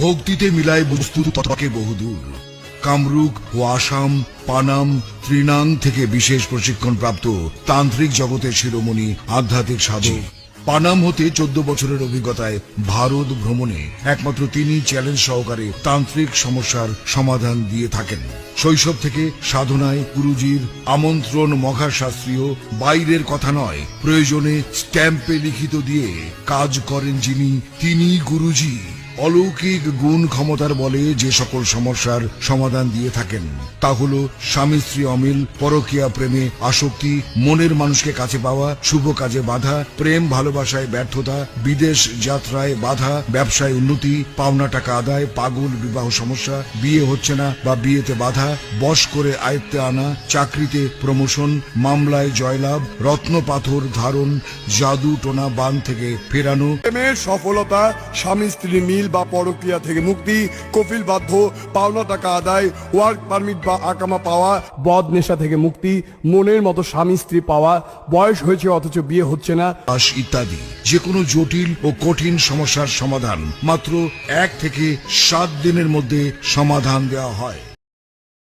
ভক্তিতে মিলায় বস্তু ততকে বহুদূর। কামরূপ ও আসাম পানাম, ত্রিনাং থেকে বিশেষ প্রশিক্ষণ প্রাপ্ত তান্ত্রিক জগতের শিরোমণি আধ্যাত্মিক সাধক। পানাম হতে চোদ্দ বছরের অভিজ্ঞতায় ভারত ভ্রমণে একমাত্র তিনি চ্যালেঞ্জ সহকারে তান্ত্রিক সমস্যার সমাধান দিয়ে থাকেন। শৈশব থেকে সাধনায় গুরুজির আমন্ত্রণ মঘা শাস্ত্রীয় বাইরের কথা নয়, প্রয়োজনে স্ট্যাম্পে লিখিত দিয়ে কাজ করেন যিনি তিনি গুরুজি। অলৌকিক গুণ ক্ষমতার বলে যে সকল সমস্যার সমাধান দিয়ে থাকেন, তা হলো স্বামী স্ত্রী অমিল, পরকীয়া প্রেমে আসক্তি, মনের মানুষকে কাছে পাওয়া, শুভ কাজে বাধা, প্রেম ভালোবাসায় ব্যর্থতা, বিদেশ যাত্রায় বাধা, ব্যবসায় উন্নতি, পাওনা টাকা আদায়, পাগল বিবাহ সমস্যা, বিয়ে হচ্ছে না বা বিয়েতে বাধা, বশ করে আয়ত্তে আনা, চাকরিতে প্রমোশন, মামলায় জয়লাভ, রত্ন পাথর ধারণ, জাদু টোনা বান থেকে ফেরানো। প্রেমের সফলতা স্বামী স্ত্রী মিল বা পরক্রিয়া থেকে মুক্তি, কফিল বাধ্য পাওনা টাকা আদায় ওয়ার্ক পারমিট বা আকামা পাওয়া, বদ নেশা থেকে মুক্তি, মনের মতো স্বামী স্ত্রী পাওয়া, বয়স হয়েছে অথচ বিয়ে হচ্ছে না। ইত্যাদি যে কোনো জটিল ও কঠিন সমস্যার সমাধান মাত্র এক থেকে সাত দিনের মধ্যে সমাধান দেওয়া হয়।